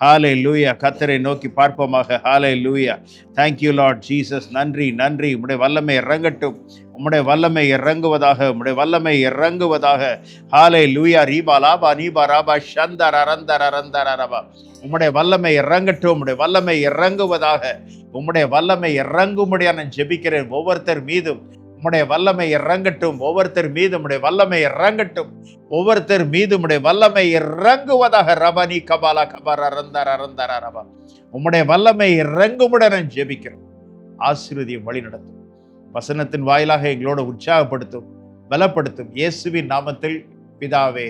ஹாலை லூயா கத்தரை நோக்கி பார்ப்போமாக. ஹாலை லூயா தேங்க்யூ லார்ட் ஜீசஸ் நன்றி நன்றி. உம்முடைய வல்லமை இறங்கட்டும். உம்முடைய வல்லமை இறங்குவதாக உம்முடைய வல்லமை இறங்குவதாக. ஹாலை லூயா ரீபா லாபா நீபா ராபா ஷந்தர் அரந்தர் அரந்தர் அரபா உம்முடைய வல்லமை இறங்கட்டும். உம்முடைய வல்லமை இறங்குவதாக. உம்முடைய வல்லமை இறங்கும்படியா நான் ஜெபிக்கிறேன் ஒவ்வொருத்தர் மீதும். உம்முடைய வல்லமை இறங்கட்டும். ஒவ்வொருத்தர் மீது உடைய வல்லமை இறங்கட்டும். ஒவ்வொருத்தர் மீது உடைய வல்லமை இறங்குவதாக ரபனி கபாலா கபார் அரந்தர் அரந்தர் ரபா உம்முடைய வல்லமை இறங்குமுடன் நான் ஜெபிக்கிறோம். ஆசீர்வதியும் வழி நடத்தும். வசனத்தின் வாயிலாக எங்களோட உற்சாகப்படுத்தும் பலப்படுத்தும். இயேசுவின் நாமத்தில் பிதாவே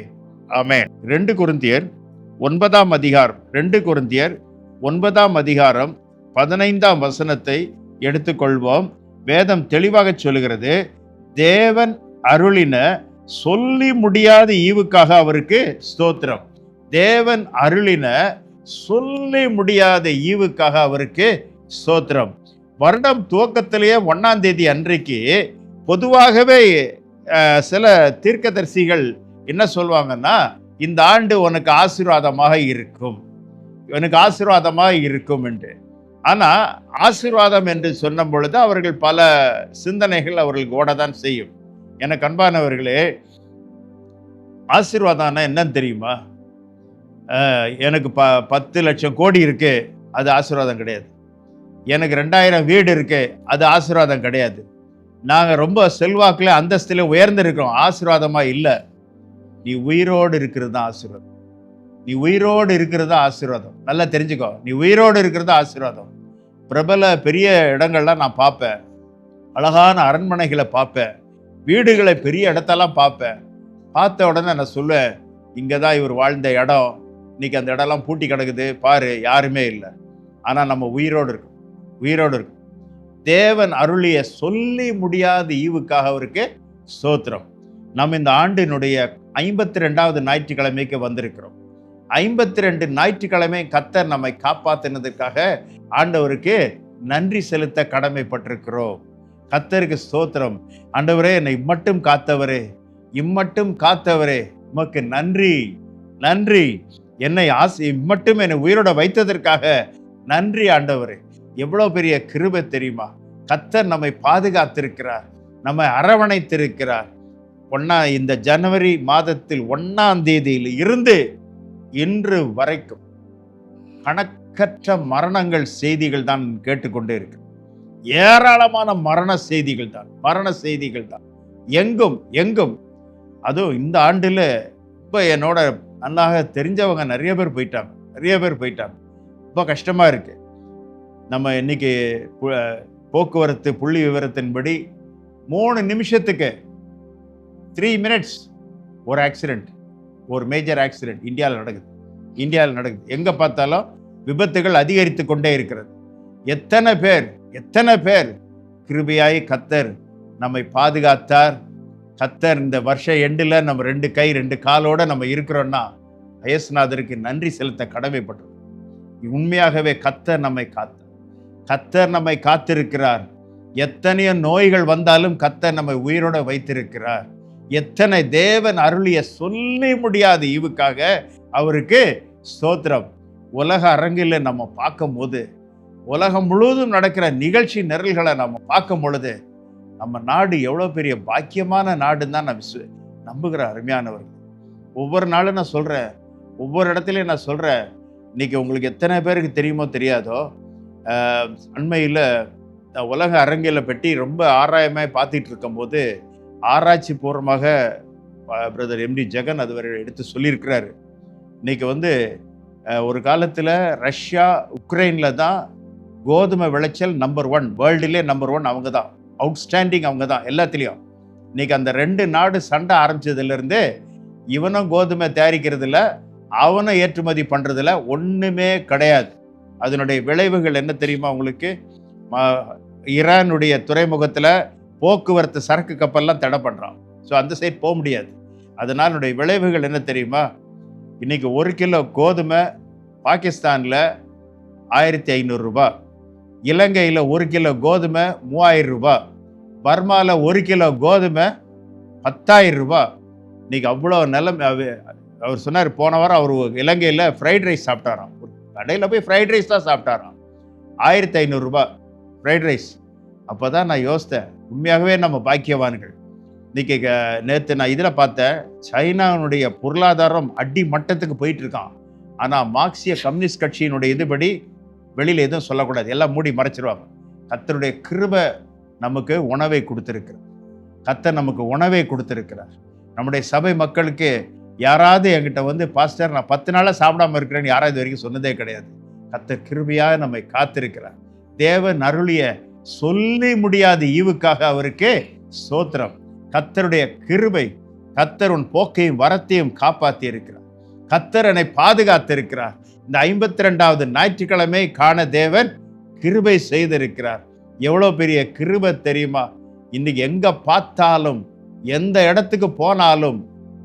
ஆமென். ரெண்டு குருந்தியர் ஒன்பதாம் அதிகாரம் ரெண்டு குருந்தியர் ஒன்பதாம் அதிகாரம் பதினைந்தாம் வசனத்தை எடுத்துக்கொள்வோம். வேதம் தெளிவாக சொல்லுகிறது தேவன் அருளின சொல்லி முடியாத ஈவுக்காக அவருக்கு ஸ்தோத்திரம். தேவன் அருளின சொல்லி முடியாத ஈவுக்காக அவருக்கு ஸ்தோத்திரம். வருடம் துவக்கத்திலேயே ஒன்றாம் தேதி அன்றைக்கு பொதுவாகவே சில தீர்க்கதரிசிகள் என்ன சொல்லுவாங்கன்னா இந்த ஆண்டு உனக்கு ஆசீர்வாதமாக இருக்கும். உனக்கு ஆசீர்வாதமாக இருக்கும் என்று. ஆனால் ஆசீர்வாதம் என்று சொன்ன பொழுது அவர்கள் பல சிந்தனைகள் அவர்களுக்கு ஓடதான் செய்யும். எனக்கு அன்பானவர்களே ஆசீர்வாதம்னா என்னன்னு தெரியுமா? எனக்கு ப பத்து லட்சம் கோடி இருக்கு அது ஆசீர்வாதம் கிடையாது. எனக்கு ரெண்டாயிரம் வீடு இருக்கு அது ஆசீர்வாதம் கிடையாது. நாங்கள் ரொம்ப செல்வாக்கில் அந்தஸ்தில் உயர்ந்திருக்கிறோம் ஆசீர்வாதமாக இல்லை. நீ உயிரோடு இருக்கிறது தான் ஆசீர்வாதம். நீ உயிரோடு இருக்கிறது தான் ஆசீர்வாதம். நல்லா தெரிஞ்சுக்கோ. நீ உயிரோடு இருக்கிறது ஆசீர்வாதம். பிரபல பெரிய இடங்கள்லாம் நான் பார்ப்பேன் அழகான அரண்மனைகளை பார்ப்பேன் வீடுகளை பெரிய இடத்தெல்லாம் பார்ப்பேன் பார்த்த உடனே நான் சொல்லுவேன் இங்கே தான் இவர் வாழ்ந்த இடம். இன்றைக்கி அந்த இடம்லாம் பூட்டி கிடக்குது. பாரு யாருமே இல்லை. ஆனால் நம்ம உயிரோடு இருக்கும். உயிரோடு இருக்கும். தேவன் அருளிய சொல்லி முடியாத ஈவுக்காக அவருக்கு சோத்திரம் நம்ம இந்த ஆண்டினுடைய ஐம்பத்தி ரெண்டாவது ஞாயிற்றுக்கிழமைக்கு வந்திருக்கிறோம். ஐம்பத்தி ரெண்டு ஞாயிற்றுக்கிழமை கத்தர் நம்மை காப்பாத்தினதுக்காக ஆண்டவருக்கு நன்றி செலுத்த கடமைப்பட்டிருக்கிறோம். கத்தருக்கு ஸ்தோத்திரம். ஆண்டவரே என்னை இம்மட்டும் காத்தவரே. இம்மட்டும் காத்தவரே. உமக்கு நன்றி. நன்றி. என்னை ஆசை இம்மட்டும் என்னை உயிரோட வைத்ததற்காக நன்றி ஆண்டவரே. எவ்வளோ பெரிய கிருபை தெரியுமா? கத்தர் நம்மை பாதுகாத்திருக்கிறார். நம்மை அரவணைத்திருக்கிறார். ஒன்னா இந்த ஜனவரி மாதத்தில் ஒன்னாம் தேதியில் இருந்து இன்று வரைக்கும் கணக்கற்ற மரணங்கள் செய்திகள் தான் கேட்டுக்கொண்டே இருக்கு. ஏராளமான மரண செய்திகள் தான் மரண செய்திகள் தான். எங்கும் எங்கும். அதுவும் இந்த ஆண்டில் இப்போ என்னோட நல்லாக தெரிஞ்சவங்க நிறைய பேர் போயிட்டாங்க நிறைய பேர் போயிட்டாங்க. ரொம்ப கஷ்டமாக இருக்குது நம்ம இன்றைக்கி போக்குவரத்து புள்ளி விவரத்தின்படி மூணு நிமிஷத்துக்கு த்ரீ மினிட்ஸ் ஒரு ஆக்சிடெண்ட் ஒரு மேஜர் ஆக்சிடென்ட் இந்தியாவில் நடக்குது. இந்தியாவில் நடக்குது. எங்கே பார்த்தாலும் விபத்துகள் அதிகரித்து கொண்டே இருக்கிறது. எத்தனை பேர் எத்தனை பேர் கிருபியாய் கத்தர் நம்மை பாதுகாத்தார். கத்தர் இந்த வருஷ எண்டில் நம்ம ரெண்டு கை ரெண்டு காலோடு நம்ம இருக்கிறோன்னா வயசுநாதருக்கு நன்றி செலுத்த கடமைப்பட்டோம் உண்மையாகவே கத்தர் நம்மை காத்தார். கத்தர் நம்மை காத்திருக்கிறார். எத்தனையோ நோய்கள் வந்தாலும் கத்தர் நம்மை உயிரோட வைத்திருக்கிறார். எத்தனை தேவன் அருளிய சொல்லி முடியாத ஈவுக்காக அவருக்கு ஸ்தோத்திரம். உலக அரங்கில் நம்ம பார்க்கும்போது உலகம் முழுவதும் நடக்கிற நிகழ்ச்சி நிரல்களை நம்ம பார்க்கும் பொழுது நம்ம நாடு எவ்வளோ பெரிய பாக்கியமான நாடுன்னு தான் நான் விசு நம்புகிற அருமையானவர்கள். ஒவ்வொரு நாளும் நான் சொல்கிறேன் ஒவ்வொரு இடத்துலையும் நான் சொல்கிறேன் இன்றைக்கி உங்களுக்கு எத்தனை பேருக்கு தெரியுமோ தெரியாதோ அண்மையில் உலக அரங்கில் பற்றி ரொம்ப ஆராயமாக பார்த்துட்டு இருக்கும்போது ஆராய்ச்சி பூர்வமாக பிரதர் எம்டி ஜெகன் அதுவரை எடுத்து சொல்லியிருக்கிறாரு. இன்னைக்கு வந்து ஒரு காலத்தில் ரஷ்யா உக்ரைனில் தான் கோதுமை விளைச்சல் நம்பர் ஒன் வேர்ல்டுலே நம்பர் ஒன் அவங்க தான். அவுட்ஸ்டாண்டிங் அவங்க தான் எல்லாத்துலேயும். இன்றைக்கி அந்த ரெண்டு நாடு சண்டை ஆரம்பித்ததுலேருந்தே இவனும் கோதுமை தயாரிக்கிறதுல அவனும் ஏற்றுமதி பண்ணுறதுல ஒன்றுமே கிடையாது. அதனுடைய விளைவுகள் என்ன தெரியுமா உங்களுக்கு? ம- ஈரானுடைய துறைமுகத்தில் போக்குவரத்து சரக்கு கப்பல்லாம் தடை பண்ணுறான் ஸோ அந்த சைட் போக முடியாது. அதனாலுடைய விளைவுகள் என்ன தெரியுமா? இன்றைக்கி ஒரு கிலோ கோதுமை பாகிஸ்தானில் ஆயிரத்தி ஐநூறுரூபா இலங்கையில் ஒரு கிலோ கோதுமை மூவாயிரம் ரூபா. பர்மாவில் ஒரு கிலோ கோதுமை பத்தாயிரம் ரூபாய் இன்றைக்கி அவ்வளோ நிலம் அவ- அவர் சொன்னார் போன வாரம் அவர் இலங்கையில் ஃப்ரைட் ரைஸ் சாப்பிட்டாராம். ஒரு கடையில் போய் ஃப்ரைட் ரைஸ் தான் சாப்பிட்டாராம். ஆயிரத்தி ஐநூறுரூபா ஃப்ரைட் ரைஸ் அப்போ தான் நான் யோசித்தேன் உண்மையாகவே நம்ம பாக்கியவான்கள். இன்னைக்கு நேற்று நான் இதில் பார்த்தேன் சைனாவினுடைய பொருளாதாரம் அடி மட்டத்துக்கு போயிட்டு இருக்கான் ஆனால் மார்க்சிய கம்யூனிஸ்ட் கட்சியினுடைய இதுபடி வெளியில் எதுவும் சொல்லக்கூடாது. எல்லாம் மூடி மறைச்சிருவாங்க. கத்தருடைய கிருபை நமக்கு உணவை கொடுத்துருக்கிறார். கத்தர் நமக்கு உணவை கொடுத்துருக்கிறார். நம்முடைய சபை மக்களுக்கு யாராவது என்கிட்ட வந்து பாஸ்டர் நான் பத்து நாளாக சாப்பிடாம இருக்கிறேன்னு யாராவது இது வரைக்கும் சொன்னதே கிடையாது. கத்தர் கிருபையாக நம்மை காத்திருக்கிறார். தேவன் அருளிய சொல்லி முடியாத ஈவுக்காக அவருக்கு சோத்திரம். கத்தருடைய கிருபை கத்தர் உன் போக்கையும் வரத்தையும் காப்பாற்றி இருக்கிறார் கத்தர் என்னை பாதுகாத்திருக்கிறார். இந்த ஐம்பத்தி ரெண்டாவது ஞாயிற்றுக்கிழமை காண தேவன் கிருபை செய்திருக்கிறார். எவ்வளோ பெரிய கிருபை தெரியுமா? இன்னைக்கு எங்கே பார்த்தாலும் எந்த இடத்துக்கு போனாலும்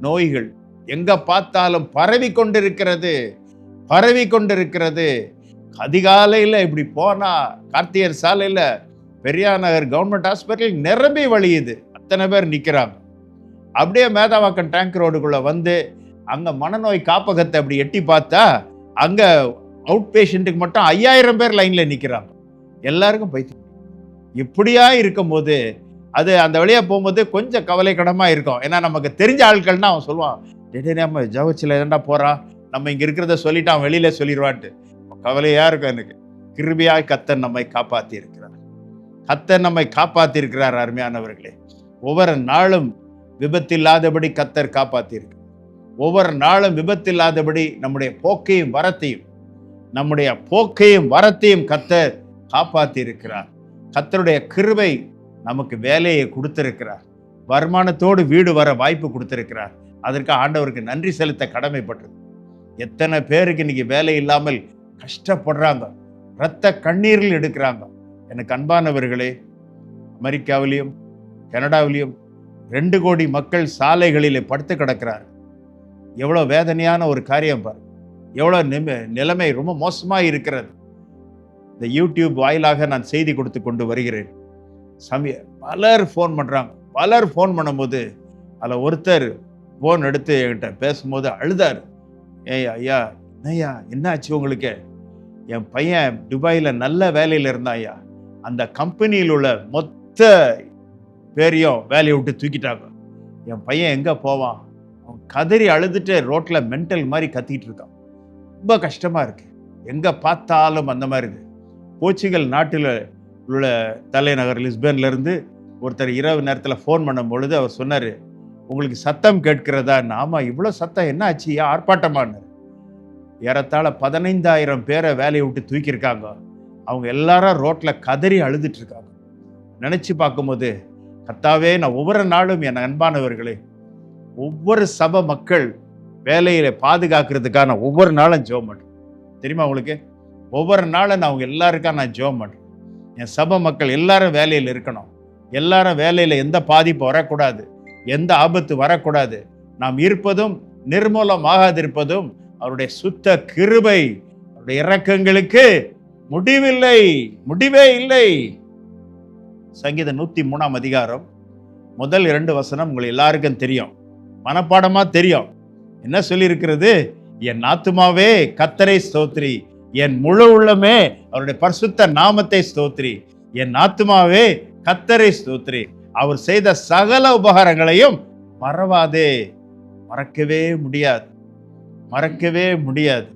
நோய்கள் எங்கே பார்த்தாலும் பரவி கொண்டிருக்கிறது பரவி கொண்டிருக்கிறது. அதிகாலையில் இப்படி போனால் கார்த்திகர் சாலையில் பெரியார் நகர் கவர்மெண்ட் ஹாஸ்பிட்டல் நிரம்பி வழியுது. அத்தனை பேர் நிற்கிறாங்க அப்படியே மேதாவாக்கம் டேங்க் ரோடுக்குள்ளே வந்து அங்கே மனநோய் காப்பகத்தை அப்படி எட்டி பார்த்தா அங்கே அவுட் பேஷண்ட்டுக்கு மட்டும் ஐயாயிரம் பேர் லைனில் நிற்கிறாங்க எல்லாருக்கும் பைத்தியம். இப்படியா இருக்கும்போது அது அந்த வழியாக போகும்போது கொஞ்சம் கவலைக்கடமாக இருக்கும். ஏன்னா நமக்கு தெரிஞ்ச ஆட்கள்னா அவன் சொல்லுவான் டேடே நம்ம ஜவச்சில் ஏதாண்டா போகிறான் நம்ம இங்கே இருக்கிறத சொல்லிட்டு அவன் வெளியில் சொல்லிடுவான்ட்டு கவலையாக இருக்கும் எனக்கு. கிருபியாய் கத்தன் நம்மை காப்பாற்றி இருக்கு கத்தர் நம்மை காப்பாற்றியிருக்கிறார் அருமையானவர்களே. ஒவ்வொரு நாளும் விபத்தில்லாதபடி கத்தர் காப்பாற்றியிருக்கு ஒவ்வொரு நாளும் விபத்தில்லாதபடி நம்முடைய போக்கையும் வரத்தையும் நம்முடைய போக்கையும் வரத்தையும் கத்தர் காப்பாற்றியிருக்கிறார் கத்தருடைய கிருவை நமக்கு வேலையை கொடுத்திருக்கிறார். வருமானத்தோடு வீடு வர வாய்ப்பு கொடுத்திருக்கிறார். அதற்கு ஆண்டவருக்கு நன்றி செலுத்த கடமைப்பட்டது. எத்தனை பேருக்கு இன்னைக்கு வேலை இல்லாமல் கஷ்டப்படுறாங்க. இரத்த கண்ணீரில் எடுக்கிறாங்க. எனக்கு அன்பானவர்களே அமெரிக்காவிலையும் கனடாவிலையும் ரெண்டு கோடி மக்கள் சாலைகளிலே படுத்து கிடக்கிறார். எவ்வளோ வேதனையான ஒரு காரியம் பாரு. எவ்வளோ நிம நிலைமை ரொம்ப மோசமாக இருக்கிறது. இந்த யூடியூப் வாயிலாக நான் செய்தி கொடுத்து கொண்டு வருகிறேன். சமய பலர் ஃபோன் பண்ணுறாங்க பலர் ஃபோன் பண்ணும்போது அதில் ஒருத்தர் ஃபோன் எடுத்து என்கிட்ட பேசும்போது அழுதார். ஏய் ஐயா என்னய்யா என்னாச்சு உங்களுக்கு? என் பையன் துபாயில் நல்ல வேலையில் இருந்தான் ஐயா. அந்த கம்பெனியில் உள்ள மொத்த பேரையும் வேலையை விட்டு தூக்கிட்டாங்க. என் பையன் எங்கே போவான்? அவன் கதறி அழுதுட்டு ரோட்டில் மென்டல் மாதிரி கத்திக்கிட்டு இருக்கான். ரொம்ப கஷ்டமாக இருக்குது எங்கே பார்த்தாலும் அந்த மாதிரி இருக்குது போர்ச்சுகல் நாட்டில் உள்ள தலைநகர் லிஸ்பன்ல இருந்து ஒருத்தர் இரவு நேரத்தில் ஃபோன் பண்ணும் பொழுது அவர் சொன்னார் உங்களுக்கு சத்தம் கேட்கிறதா? ஆமாம் இவ்வளோ சத்தம் என்ன ஆச்சு? ஆர்ப்பாட்டமானார் ஏறத்தாழ பதினைந்தாயிரம் பேரை வேலையை விட்டு தூக்கியிருக்காங்க. அவங்க எல்லாரும் ரோட்டில் கதறி அழுதுட்டு இருக்காங்க நினச்சி பார்க்கும்போது கத்தாவே நான் ஒவ்வொரு நாளும் என் அன்பானவர்களே ஒவ்வொரு சப மக்கள் வேலையில் பாதுகாக்கிறதுக்காக நான் ஒவ்வொரு நாளும் ஜோம் பண்ணுறேன் தெரியுமா உங்களுக்கு? ஒவ்வொரு நாளும் நான் அவங்க எல்லாருக்கா நான் ஜோம் பண்ணுறேன் என் சப மக்கள் எல்லாரும் வேலையில் இருக்கணும். எல்லாரும் வேலையில் எந்த பாதிப்பு வரக்கூடாது. எந்த ஆபத்து வரக்கூடாது. நாம் இருப்பதும் நிர்மூலமாகாதிருப்பதும் அவருடைய சுத்த கிருபை அவருடைய இறக்கங்களுக்கு முடிவில்லை முடிவே இல்லை. சங்கீத நூத்தி மூணாம் அதிகாரம் முதல் இரண்டு வசனம் உங்களுக்கு எல்லாருக்கும் தெரியும். மனப்பாடமா தெரியும். என்ன சொல்லியிருக்கிறது? என் ஆத்துமாவே கத்தரை ஸ்தோத்ரி என் முழு உள்ளமே அவருடைய பரிசுத்த நாமத்தை ஸ்தோத்ரி என் ஆத்துமாவே கத்தரை ஸ்தோத்ரி அவர் செய்த சகல உபகாரங்களையும் மறவாதே. மறக்கவே முடியாது. மறக்கவே முடியாது.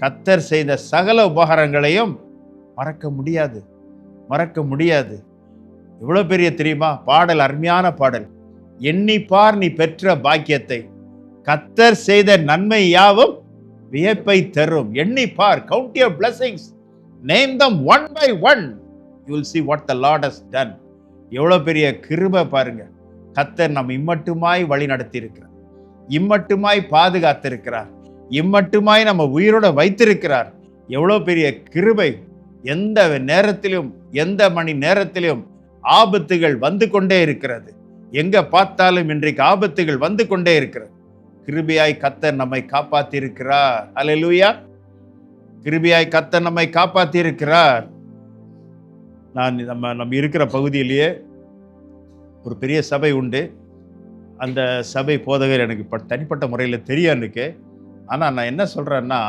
கத்தர் செய்த சகல உபகாரங்களையும் மறக்க முடியாது. மறக்க முடியாது. எவ்வளோ பெரிய தெரியுமா? பாடல் அருமையான பாடல். எண்ணிப்பார் நீ பெற்ற பாக்கியத்தை. கத்தர் செய்த நன்மை யாவும் வியப்பை தரும். எண்ணிப்பார் count your blessings name them one by one you will see what the Lord has done எவ்வளோ பெரிய கிருபை பாருங்க. கத்தர் நம்ம இம்மட்டுமாய் வழி நடத்தியிருக்கிறார். இம்மட்டுமாய் பாதுகாத்திருக்கிறார். இம்மட்டுமாய் நம்ம உயிரோட வைத்திருக்கிறார். எவ்வளோ பெரிய கிருபை. எந்த நேரத்திலும் எந்த மணி நேரத்திலும் ஆபத்துகள் வந்து கொண்டே இருக்கிறது. எங்க பார்த்தாலும் இன்றைக்கு ஆபத்துகள் வந்து கொண்டே இருக்கிறது. கிருபியாய் கத்தர் நம்மை காப்பாத்தி இருக்கிறார் அல்லேலூயா கிருபியாய் கத்தர் நம்மை காப்பாத்தி இருக்கிறார் நான் நம்ம நம்ம இருக்கிற பகுதியிலேயே ஒரு பெரிய சபை உண்டு. அந்த சபை போதகர் எனக்கு இப்போ தனிப்பட்ட முறையில் தெரியும் எனக்கு ஆனால் நான் என்ன சொல்கிறேன்னா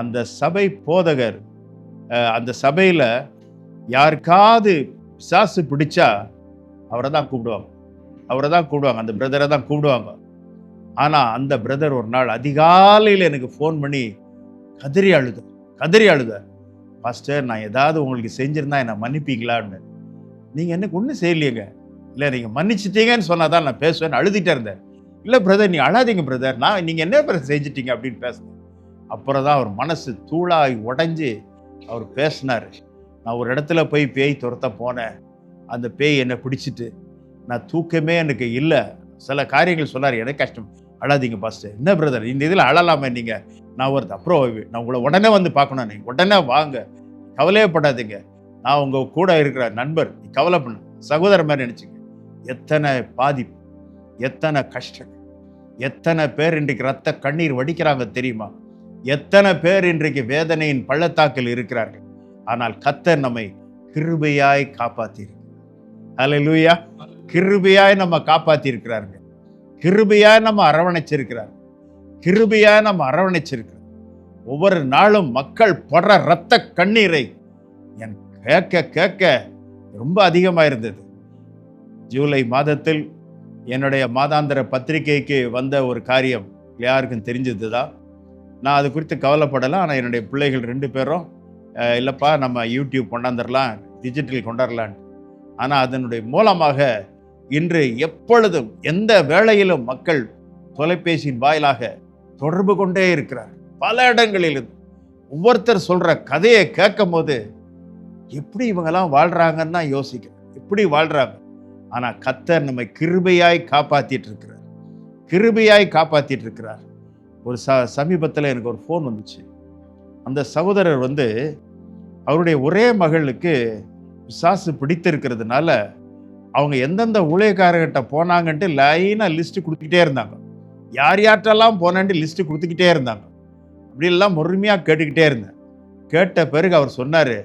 அந்த சபை போதகர் அந்த சபையில் யாருக்காவது பிசாசு பிடிச்சா அவரை தான் கூப்பிடுவாங்க. அவரை தான் கூப்பிடுவாங்க. அந்த பிரதரை தான் கூப்பிடுவாங்க. ஆனால் அந்த பிரதர் ஒரு நாள் அதிகாலையில் எனக்கு ஃபோன் பண்ணி கதறி அழுத கதறி அழுத. பாஸ்டர் நான் ஏதாவது உங்களுக்கு செஞ்சுருந்தா என்னை மன்னிப்பீங்களான்னு. நீங்கள் எனக்கு ஒன்றும் செய்யலையேங்க. இல்லை நீங்கள் மன்னிச்சிட்டீங்கன்னு சொன்னால் தான் நான் பேசுவேன் அழுதுகிட்டே இருந்தேன். இல்லை பிரதர் நீ அழாதீங்க பிரதர். நான் நீங்கள் என்ன பிரதர் செஞ்சிட்டீங்க? அப்படின்னு பேசுனேன். அப்புறம் தான் அவர் மனசு தூளாகி உடஞ்சி அவர் பேசினார். நான் ஒரு இடத்துல போய் பேய் துரத்த போனேன். அந்த பேய் என்னை பிடிச்சிட்டு நான் தூக்கமே எனக்கு இல்லை. சில காரியங்கள் சொன்னார் எனக்கு கஷ்டம். அழாதீங்க பாஸ்டர். என்ன பிரதர்? இந்த இதில் அழலாமே நீங்கள் நான் ஒரு அப்புறம் நான் உங்களை உடனே வந்து பார்க்கணும். நீங்கள் உடனே வாங்க. கவலையப்படாதீங்க. நான் உங்கள் கூட இருக்கிற நண்பர். நீ கவலை பண்ண சகோதரர் மாதிரி நினச்சிங்க எத்தனை பாதிப்பு எத்தனை கஷ்டம் எத்தனை பேர் இன்றைக்கு ரத்த கண்ணீர் வடிக்கிறாங்க தெரியுமா? எத்தனை பேர் இன்றைக்கு வேதனையின் பள்ளத்தாக்கில் இருக்கிறார்கள். ஆனால் கத்தர் நம்மை கிருபையாய் அல்ல லூயா கிருபையாய் நம்ம காப்பாத்தி கிருபையாய் நம்ம அரவணைச்சிருக்கிறார். கிருபையாய் நம்ம அரவணைச்சிருக்கிறார். ஒவ்வொரு நாளும் மக்கள் படுற ரத்த கண்ணீரை என் கேட்க கேட்க ரொம்ப அதிகமாக இருந்தது. ஜூலை மாதத்தில் என்னுடைய மாதாந்திர பத்திரிகைக்கு வந்த ஒரு காரியம் யாருக்கும் தெரிஞ்சது தான் நான் அது குறித்து கவலைப்படலை ஆனால் என்னுடைய பிள்ளைகள் ரெண்டு பேரும் இல்லைப்பா நம்ம யூடியூப் கொண்டாந்துடலாம் டிஜிட்டல் கொண்டாடலான் ஆனால் அதனுடைய மூலமாக இன்று எப்பொழுதும் எந்த வேளையிலும் மக்கள் தொலைபேசியின் வாயிலாக தொடர்பு கொண்டே இருக்கிறார். பல இடங்களிலும் ஒவ்வொருத்தர் சொல்கிற கதையை கேட்கும் போது எப்படி இவங்கெல்லாம் வாழ்கிறாங்கன்னு தான் யோசிக்கிறேன். எப்படி வாழ்கிறாங்க ஆனால் கத்தர் நம்மை கிருபையாய் காப்பாற்றிட்டு இருக்கிறார். கிருபையாய் காப்பாற்றிட்டு இருக்கிறார். ஒரு ச சமீபத்தில் எனக்கு ஒரு ஃபோன் வந்துச்சு. அந்த சகோதரர் வந்து அவருடைய ஒரே மகளுக்கு விசாசு பிடித்திருக்கிறதுனால அவங்க எந்தெந்த ஊழியக்காரர்கிட்ட போனாங்கன்ட்டு லைனாக லிஸ்ட்டு கொடுத்துக்கிட்டே இருந்தாங்க. யார் யார்கிட்டலாம் போனேன்ட்டு லிஸ்ட்டு கொடுத்துக்கிட்டே இருந்தாங்க. அப்படிலாம் பொறுமையாக கேட்டுக்கிட்டே இருந்தேன். கேட்ட பிறகு அவர் சொன்னார்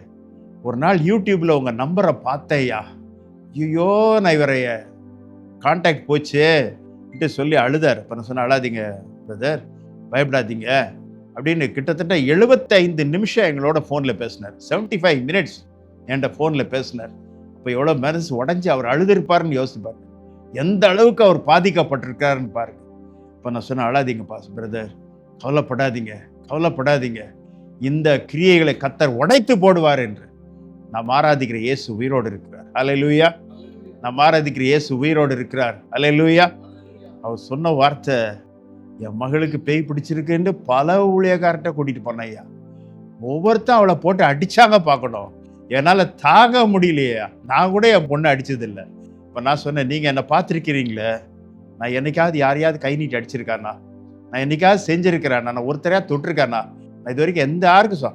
ஒரு நாள் யூடியூப்பில் உங்கள் நம்பரை பார்த்தேயா ஐயோ நான் இவரைய காண்டாக்ட் போச்சே கிட்ட சொல்லி அழுதார். இப்போ நான் சொன்னேன் அழாதீங்க பிரதர் பயப்படாதீங்க. அப்படின்னு கிட்டத்தட்ட 75 நிமிஷம் எங்களோட ஃபோனில் பேசினார். 75 ஃபைவ் மினிட்ஸ் என்கிட்ட ஃபோனில் பேசினார். இப்போ எவ்வளோ மனசு உடஞ்சி அவர் அழுதுருப்பாருன்னு யோசிப்பார் எந்த அளவுக்கு அவர் பாதிக்கப்பட்டிருக்காருன்னு பாருங்க. இப்போ நான் சொன்ன அழாதீங்க பாஸ் பிரதர் கவலைப்படாதீங்க. கவலைப்படாதீங்க. இந்த கிரியைகளை கத்தர் உடைத்து போடுவார் என்று. நாம் ஆராதிக்கிற இயேசு உயிரோடு இருக்கிறார். அலை லூயா நாம் ஆராதிக்கிற இயேசு உயிரோடு இருக்கிறார். அலை லூயா அவர் சொன்ன வார்த்தை என் மகளுக்கு பேய் பிடிச்சிருக்குன்னு பல ஊழியக்கார்ட்ட கூட்டிட்டு போனேன் ஐயா. ஒவ்வொருத்தரும் அவளை போட்டு அடிச்சாங்க பார்க்கணும். என்னால் தாங்க முடியலையா. நான் கூட என் பொண்ணை அடிச்சதில்லை. இப்போ நான் சொன்னேன் நீங்கள் என்னை பார்த்துருக்கிறீங்களே? நான் என்னைக்காவது யாரையாவது கை நீட்டி அடிச்சிருக்கானா? நான் என்னைக்காவது செஞ்சிருக்கிறேன்? நான் ஒருத்தரையா தொட்டிருக்கானா? நான் இது வரைக்கும் எந்த யாருக்கும் சொ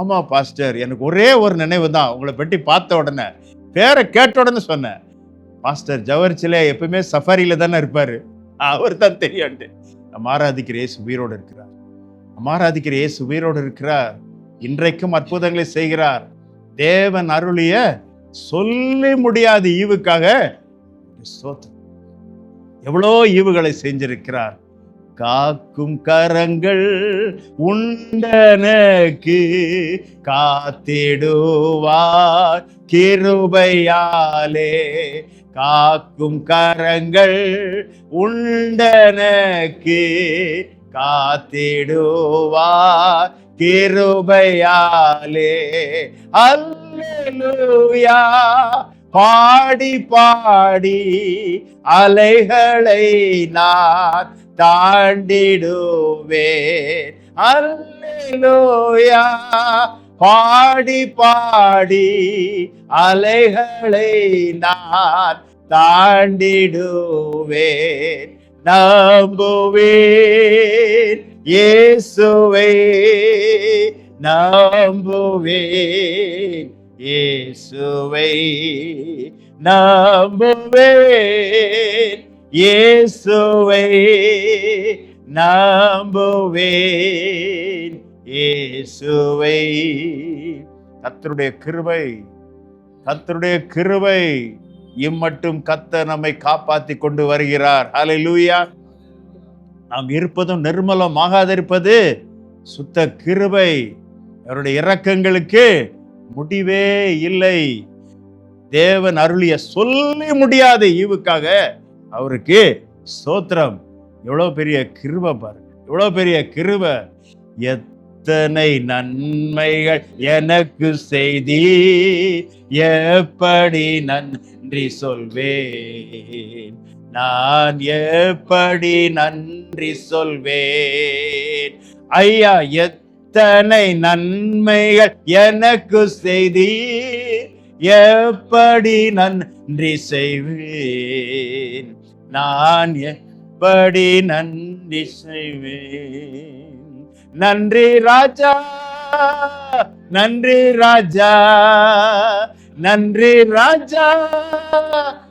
ஆமாம் பாஸ்டர். எனக்கு ஒரே ஒரு நினைவு தான். உங்களை பற்றி பார்த்த உடனே பேரை கேட்ட உடனே சொன்னேன். பாஸ்டர் ஜவர்ச்சிலே எப்பவுமே சஃபாரியில் தானே இருப்பார். அவர் தான் தெரியாண்டு நம்ம ஆராதிக்கிற இயேசு உயிரோடு இருக்கிறார். நம்ம ஆராதிக்கிற இயேசு உயிரோடு இருக்கிறார். இன்றைக்கும் அற்புதங்களை செய்கிறார். தேவன் அருளிய சொல்லி முடியாத ஈவுக்காக ஸ்தோத்திரம். எவ்வளோ ஈவுகளை செஞ்சிருக்கிறார். காக்கும் கரங்கள் உண்டனக்கு காத்திடுவார். கிருபையாலே காக்கும் கரங்கள் உண்டனக்கு காத்திடுவா கிருபையாலே. அல்லேலூயா. பாடி பாடி அலைகளை நான் தாண்டிடுவேன். அல்லேலூயா. பாடி பாடி அலைகளை நான் தாண்டிடுவேன் நம்புவேன் இயேசுவே நம்புவேன் இயேசுவை நம்புவேன் இயேசுவை நம்புவேன். இயேசுவை. கத்தருடைய கிருபை கத்தருடைய கிருபை இம்மட்டும் கத்த நம்மை காப்பாத்தி கொண்டு வருகிறார். ஹalleluya நாம் இருப்பதும் நிர்மலமாகாதிருப்பது சுத்த கிருபை. அவருடைய இரக்கங்களுக்கு முடிவே இல்லை. தேவன் அருளிய சொல்லி முடியாது. ஈவுக்காக அவருக்கு ஸ்தோத்திரம். எவ்வளோ பெரிய கிருபை பாருங்க. எவ்வளோ பெரிய கிருபை. எத்தனை நன்மைகள் எனக்கு செய்தி. எப்படி நன்றி சொல்வேன்? நான் எப்படி நன்றி சொல்வேன்? ஐயா எத்தனை நன்மைகள் எனக்கு செய்தி. எப்படி நன்றி செய்வேன்? நான் எப்படி நன்றி செய்வேன்? நன்றி ராஜா நன்றி ராஜா நன்றி ராஜா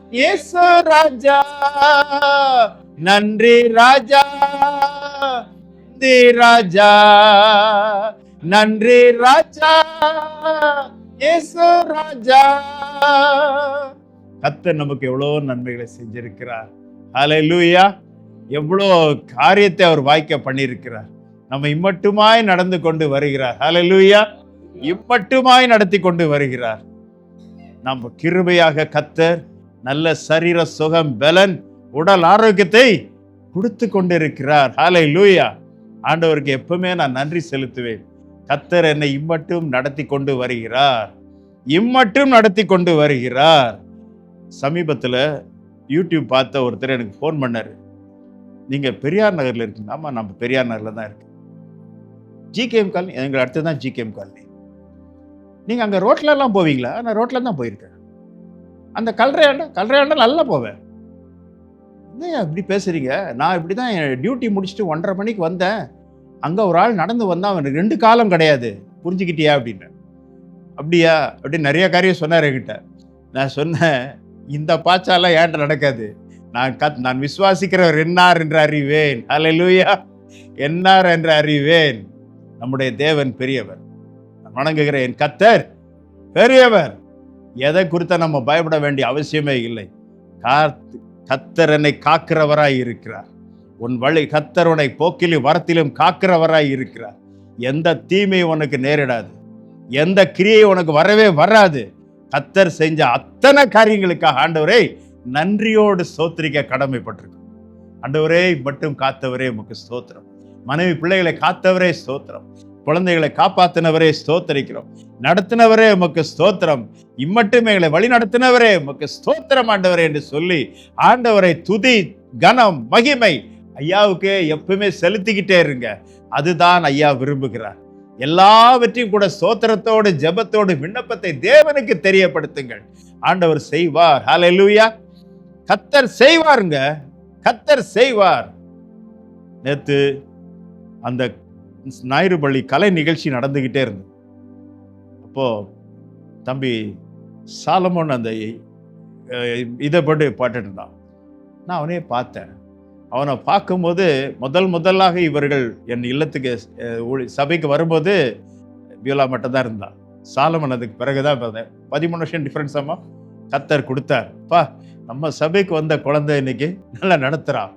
இயேசு ராஜா நன்றி ராஜா நன்றி ராஜா நன்றி ராஜா இயேசு ராஜா. கர்த்தர் நமக்கு எவ்வளோ நன்மைகளை செஞ்சிருக்கிறார். ஹalleluya. எவ்வளோ காரியத்தை அவர் வாய்க்க பண்ணியிருக்கிறார். நம்ம இம்மட்டுமாய் நடந்து கொண்டு வருகிறார். ஹலலூயா இம்மட்டுமாய் நடத்தி கொண்டு வருகிறார். நம்ம கிருபையாக கத்தர் நல்ல சரீர சுகம் பலன் உடல் ஆரோக்கியத்தை கொடுத்து கொண்டிருக்கிறார். லூயா ஆண்டவருக்கு எப்பவுமே நான் நன்றி செலுத்துவேன். கத்தர் என்னை இம்மட்டும் நடத்தி கொண்டு வருகிறார். இம்மட்டும் நடத்தி கொண்டு வருகிறார். சமீபத்தில் யூடியூப் பார்த்த ஒருத்தர் எனக்கு ஃபோன் பண்ணார். நீங்கள் பெரியார் நகரில் இருக்கீங்க. ஆமாம் நம்ம பெரியார் நகரில் தான் இருக்கு. ஜிகேஎம் காலனி எங்களை அடுத்து தான் ஜிகேஎம் காலனி. நீங்கள் அங்கே ரோட்லலாம் போவீங்களா? நான் ரோட்டில் தான் போயிருக்கேன். அந்த கல்றையாண்டா கல்றையாண்டா நல்லா போவேன். என்னய்யா இப்படி பேசுறீங்க? நான் இப்படி தான் என் டியூட்டி முடிச்சுட்டு ஒன்றரை மணிக்கு வந்தேன். அங்கே ஒரு ஆள் நடந்து வந்தான் அவனுக்கு ரெண்டு காலம் கிடையாது. புரிஞ்சுக்கிட்டியா அப்படின்னு. அப்படியா? அப்படின்னு நிறைய காரியம் சொன்னார் என்கிட்ட. நான் சொன்னேன் இந்த பாச்சாலாம் ஏன்ட்ட நடக்காது? நான் கத் நான் விசுவாசிக்கிறவர் என்னார் என்று அறிவேன். லூயா என்னார் என்று அறிவேன். நம்முடைய தேவன் பெரியவர். வணங்குகிற என் கத்தர் பெரியவர். எதை குறித்த நம்ம பயப்பட வேண்டிய அவசியமே இல்லை. காத்து கத்தர் என்னை காக்கிறவராய் இருக்கிறார். உன் வழி கத்தர் உன்னை போக்கிலும் வரத்திலும் காக்கிறவராய் இருக்கிறார். எந்த தீமை உனக்கு நேரிடாது. எந்த கிரியை உனக்கு வரவே வராது. கத்தர் செஞ்ச அத்தனை காரியங்களுக்காக ஆண்டவரை நன்றியோடு சோத்திரிக்க கடமைப்பட்டிருக்கு ஆண்டவரே மட்டும் காத்தவரே உமக்கு ஸ்தோத்திரம். மனைவி பிள்ளைகளை காத்தவரே ஸ்தோத்திரம். குழந்தைகளை காப்பாத்தினவரே ஸ்தோத்தரிக்கிறோம். நடத்தினவரே உமக்கு ஸ்தோத்திரம். இம்மட்டும் எங்களை வழி நடத்தினவரே உமக்கு ஸ்தோத்திரம் ஆண்டவரே என்று சொல்லி ஆண்டவரை துதி கனம் மகிமை ஐயாவுக்கு எப்பவுமே செலுத்திக்கிட்டே இருங்க. அதுதான் ஐயா விரும்புகிறார். எல்லாவற்றையும் கூட ஸ்தோத்திரத்தோடு ஜெபத்தோடு விண்ணப்பத்தை தேவனுக்கு தெரியப்படுத்துங்கள். ஆண்டவர் செய்வார். ஹalleluya கத்தர் செய்வாருங்க. கத்தர் செய்வார். நேற்று அந்த ஞாயிறு பள்ளி கலை நிகழ்ச்சி நடந்துக்கிட்டே இருந்தது. அப்போது தம்பி சாலமோன் அந்த இதை போட்டு பாட்டுட்டு இருந்தான். நான் அவனே பார்த்தேன். அவனை பார்க்கும்போது முதல் முதலாக இவர்கள் என் இல்லத்துக்கு சபைக்கு வரும்போது பியோலா மட்டும் தான் இருந்தான். சாலமன் அதுக்கு பிறகு தான் பார்த்தேன் பதிமூணு வருஷம் டிஃப்ரென்ஸ் அம்மா கத்தர் கொடுத்தார். பா நம்ம சபைக்கு வந்த குழந்தை இன்னைக்கு நல்லா நடத்துகிறான்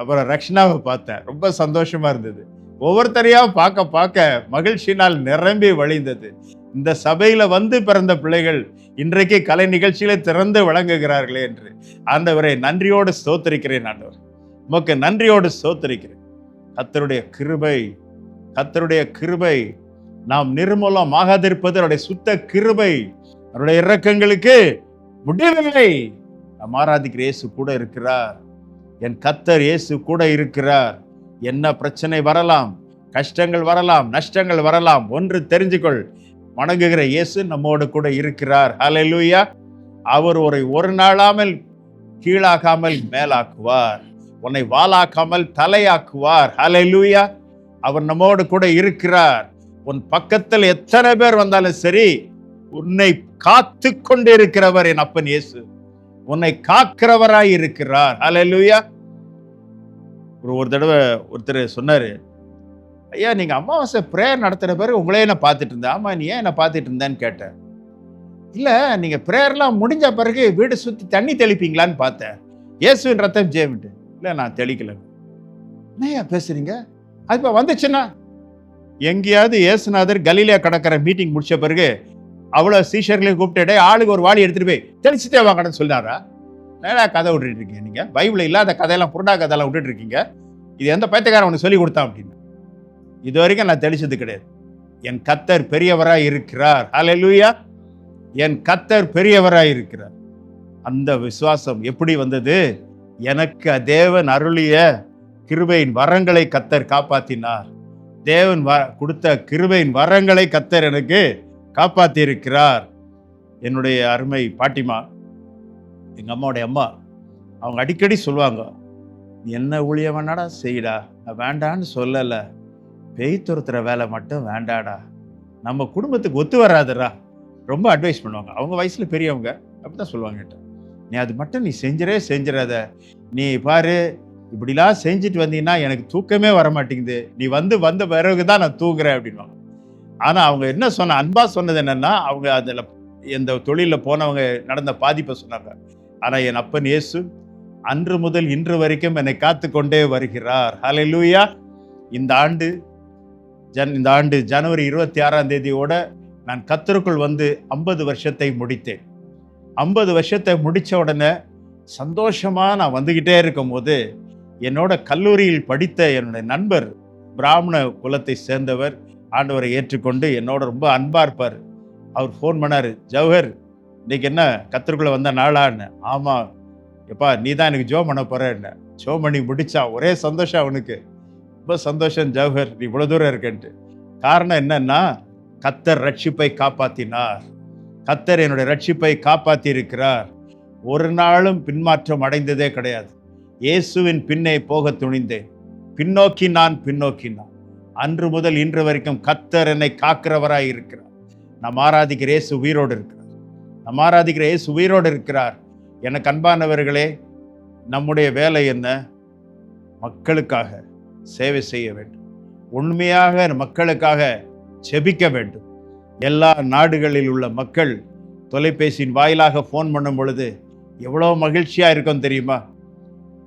அப்புறம் ரக்ஷனாவை பார்த்தேன். ரொம்ப சந்தோஷமாக இருந்தது. ஒவ்வொருத்தரையா பார்க்க பார்க்க மகிழ்ச்சியினால் நிரம்பி வழிந்தது. இந்த சபையில வந்து பிறந்த பிள்ளைகள் இன்றைக்கு கலை நிகழ்ச்சிகளை திறந்து வழங்குகிறார்களே என்று. ஆண்டவரை நன்றியோடு ஸ்தோத்தரிக்கிறேன் ஆண்டவர். உமக்கு நன்றியோடு ஸ்தோத்தரிக்கிறேன். கத்தருடைய கிருபை கத்தருடைய கிருபை நாம் நிர்மூலம் ஆகாதிருப்பது அவருடைய சுத்த கிருபை அவருடைய இறக்கங்களுக்கு முடிவில்லை. நாம் ஆராதிக்கிற இயேசு கூட இருக்கிறார். என் கத்தர் இயேசு கூட இருக்கிறார். என்ன பிரச்சனை வரலாம்? கஷ்டங்கள் வரலாம் நஷ்டங்கள் வரலாம். ஒன்று தெரிஞ்சுக்கொள். வணங்குகிற இயேசு நம்மோடு கூட இருக்கிறார். ஹalleluya அவர் ஒரு ஒரு நாளாமல் கீழாகாமல் மேலாக்குவார். உன்னை வாளாக்காமல் தலையாக்குவார். ஹalleluya அவர் நம்மோடு கூட இருக்கிறார். உன் பக்கத்தில் எத்தனை பேர் வந்தாலும் சரி உன்னை காத்து கொண்டிருக்கிறவர் என் அப்பன் இயேசு. உன்னை காக்கிறவராய் இருக்கிறார். ஹalleluya ஒரு ஒரு தடவை ஒருத்தர் சொன்னார் ஐயா நீங்கள் அமாவாசை ப்ரேயர் நடத்துகிற பிறகு உங்களே நான் பார்த்துட்டு இருந்தேன். ஆமாம் நீ ஏன் என்ன பார்த்துட்டு இருந்தேன்னு கேட்டேன். இல்லை நீங்கள் ப்ரேயர்லாம் முடிஞ்ச பிறகு வீடு சுற்றி தண்ணி தெளிப்பீங்களான்னு பார்த்தேன். இயேசுவின் ரத்தம் ஜெயமிட்டு இல்லை நான் தெளிக்கல. என்னையா பேசுகிறீங்க அது இப்போ வந்துச்சுன்னா? எங்கேயாவது இயேசுநாதர் கலிலியா கடற்கரை மீட்டிங் முடிச்ச பிறகு அவ்வளோ சீஷர்களையும் கூப்பிட்டு ஆளுக்கு ஒரு வாளி எடுத்துட்டு போய் தெளிச்சுட்டே வாங்கன்னு சொன்னாரா நேராக கதை விட்டுட்டு இருக்கீங்க நீங்கள் பைபிளில் இல்லாத கதையெல்லாம் புருடா கதையெல்லாம் விட்டுட்டு இருக்கீங்க? இது எந்த பைத்தியக்காரன் உனக்கு சொல்லி கொடுத்தான் அப்படின்னு. இது வரைக்கும் நான் தெளிச்சது கிடையாது. என் கத்தர் பெரியவராக இருக்கிறார். ஹalleluya என் கத்தர் பெரியவராக இருக்கிறார். அந்த விசுவாசம் எப்படி வந்தது? எனக்கு தேவன் அருளிய கிருபையின் வரங்களை கத்தர் காப்பாத்தினார். தேவன் வ கொடுத்த கிருபையின் வரங்களை கத்தர் எனக்கு காப்பாத்தி இருக்கிறார் என்னுடைய அருமை பாட்டிமா எங்கள் அம்மாவுடைய அம்மா அவங்க அடிக்கடி சொல்லுவாங்க நீ என்ன ஊழியம் வேணாடா செய்யடா நான் வேண்டான்னு சொல்லலை. பேய் துரத்துகிற வேலை மட்டும் வேண்டாடா. நம்ம குடும்பத்துக்கு ஒத்து வராதுடா. ரொம்ப அட்வைஸ் பண்ணுவாங்க. அவங்க வயசில் பெரியவங்க அப்படிதான் சொல்லுவாங்க என்கிட்ட. நீ அது மட்டும் நீ செஞ்சிடே செஞ்சிடாத நீ பாரு இப்படிலாம் செஞ்சுட்டு வந்தீங்கன்னா எனக்கு தூக்கமே வர மாட்டேங்குது நீ வந்து வந்த பிறகு தான் நான் தூங்குறேன் அப்படின்வாங்க ஆனால் அவங்க என்ன சொன்ன அன்பாக சொன்னது என்னென்னா அவங்க அதில் இந்த தொழிலில் போனவங்க நடந்த பாதிப்பை சொன்னாங்க. ஆனால் என் அப்பன் இயேசு அன்று முதல் இன்று வரைக்கும் என்னை காத்து கொண்டே வருகிறார். லூயா இந்த ஆண்டு ஜன் இந்த ஆண்டு ஜனவரி இருபத்தி ஆறாம் தேதியோட நான் கத்தருக்குள் வந்து ஐம்பது வருஷத்தை முடித்தேன். ஐம்பது வருஷத்தை முடித்த உடனே சந்தோஷமாக நான் வந்துக்கிட்டே இருக்கும்போது என்னோட கல்லூரியில் படித்த என்னுடைய நண்பர் பிராமண குலத்தை சேர்ந்தவர் ஆண்டவரை ஏற்றுக்கொண்டு என்னோட ரொம்ப அன்பா இருப்பார் அவர் ஃபோன் பண்ணார் ஜவஹர் இன்னைக்கு என்ன கத்தருக்குள்ளே வந்த நாளான்னு? ஆமாம் எப்பா நீ தான் எனக்கு ஜோ பண்ண போறேன்னு. ஜோ பண்ணி முடிச்சா ஒரே சந்தோஷம் அவனுக்கு. ரொம்ப சந்தோஷம் ஜவஹர் நீ இவ்வளோ தூரம் இருக்கேன்ட்டு. காரணம் என்னன்னா கத்தர் ரட்சிப்பை காப்பாத்தினார். கத்தர் என்னுடைய ரட்சிப்பை காப்பாற்றி இருக்கிறார் ஒரு நாளும் பின்மாற்றம் அடைந்ததே கிடையாது. இயேசுவின் பின்னே போக துணிந்தேன். பின்னோக்கி நான் பின்னோக்கி நான். அன்று முதல் இன்று வரைக்கும் கத்தர் என்னை காக்கிறவராய் இருக்கிறார் நாம் ஆராதிக்கிற இயேசு உயிரோடு இருக்கிறார். நாம் ஆராதிக்கிற இயேசு உயிரோடு இருக்கிறார். எனக்கு அன்பானவர்களே நம்முடைய வேலை என்ன? மக்களுக்காக சேவை செய்ய வேண்டும். உண்மையாக மக்களுக்காக செபிக்க வேண்டும். எல்லா நாடுகளில் உள்ள மக்கள் தொலைபேசியின் வாயிலாக ஃபோன் பண்ணும் பொழுது எவ்வளோ மகிழ்ச்சியாக இருக்கும் தெரியுமா?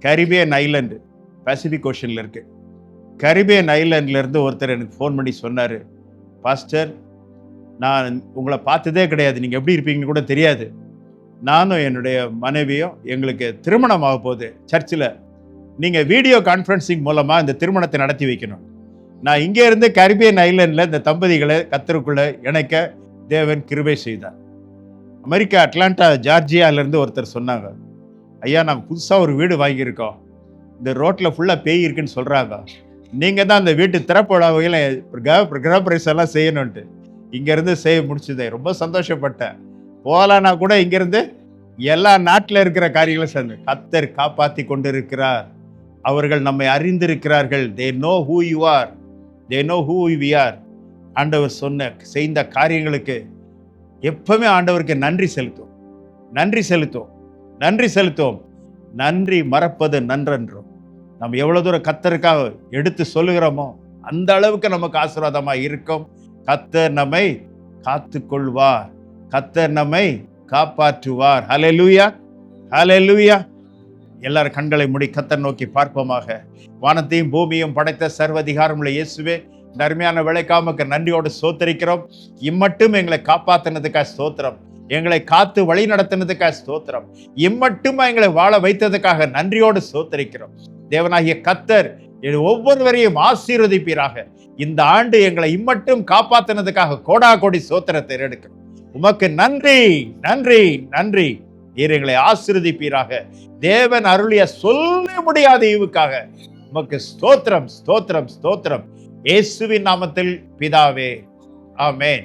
கரிபியன் ஐலண்டு பசிபிக் ஓஷனில் இருக்குது கரிபியன் ஐலண்ட்லேருந்து ஒருத்தர் எனக்கு ஃபோன் பண்ணி சொன்னார் பாஸ்டர் நான் உங்களை பார்த்ததே கிடையாது. நீங்கள் எப்படி இருப்பீங்கன்னு கூட தெரியாது. நானும் என்னுடைய மனைவியும் எங்களுக்கு திருமணம் ஆக போகுது. சர்ச்சில். நீங்கள் வீடியோ கான்ஃபரன்சிங் மூலமாக இந்த திருமணத்தை நடத்தி வைக்கணும். நான் இங்கே இருந்து கரிபியன் ஐலண்டில் இந்த தம்பதிகளை கத்தருக்குள்ளே இணைக்க தேவன் கிருபை செய்தார். அமெரிக்கா அட்லாண்டா ஜார்ஜியாவிலேருந்து ஒருத்தர் சொன்னாங்க. ஐயா நாங்கள் புதுசாக ஒரு வீடு வாங்கியிருக்கோம். இந்த ரோட்டில் ஃபுல்லாக பேய் இருக்குன்னு சொல்கிறாங்க நீங்கள் தான் அந்த வீட்டு திறப்போட வகையில் கிரகப்பிரவேசம் எல்லாம் செய்யணுன்ட்டு இங்கேருந்து செய்ய முடிச்சதே. ரொம்ப சந்தோஷப்பட்டேன். போகலான்னா கூட இங்கேருந்து எல்லா நாட்டில் இருக்கிற காரியங்களும் சேர்ந்து கத்தர் காப்பாற்றி கொண்டு இருக்கிறார் அவர்கள் நம்மை அறிந்திருக்கிறார்கள். They know who you are they know who we are ஆண்டவர் சொன்ன செய்த காரியங்களுக்கு எப்பவுமே ஆண்டவருக்கு நன்றி செலுத்தும் நன்றி செலுத்தும் நன்றி செலுத்துவோம். நன்றி மறப்பது நன்றென்றோம். நம்ம எவ்வளோ தூரம் கத்தருக்காக எடுத்து சொல்லுகிறோமோ அந்த அளவுக்கு நமக்கு ஆசீர்வாதமாக இருக்கும். கத்தர் நம்மை காத்து கொள்வார் கத்தர் நம்மை காப்பாற்றுவார். ஹalleluya ஹalleluya எல்லாரும் கண்களை முடி கத்தர் நோக்கி பார்ப்போமாக. வானத்தையும் பூமியும் படைத்த சர்வதிகாரமுள்ள இயேசுவே நர்மையான விளைக்காமக்கு நன்றியோடு சோத்தரிக்கிறோம் இம்மட்டும் எங்களை காப்பாத்தினதுக்காக ஸ்தோத்திரம். எங்களை காத்து வழி நடத்தினதுக்காக ஸ்தோத்திரம். இம்மட்டுமா எங்களை வாழ வைத்ததுக்காக நன்றியோடு சோத்தரிக்கிறோம் தேவனாகிய கத்தர் ஒவ்வொருவரையும் ஆசீர்வதிப்பீராக. இந்த ஆண்டு எங்களை இம்மட்டும் காப்பாத்தினதுக்காக கோடா கோடி சோத்திரத்தை எடுக்கிறோம். உமக்கு நன்றி நன்றி நன்றி. நீர் எங்களை ஆசீர்வதிப்பீராக. தேவன் அருளிய சொல்ல முடியாத ஈவுக்காக உமக்கு ஸ்தோத்திரம் ஸ்தோத்திரம் ஸ்தோத்திரம். இயேசுவின் நாமத்தில் பிதாவே ஆமேன்.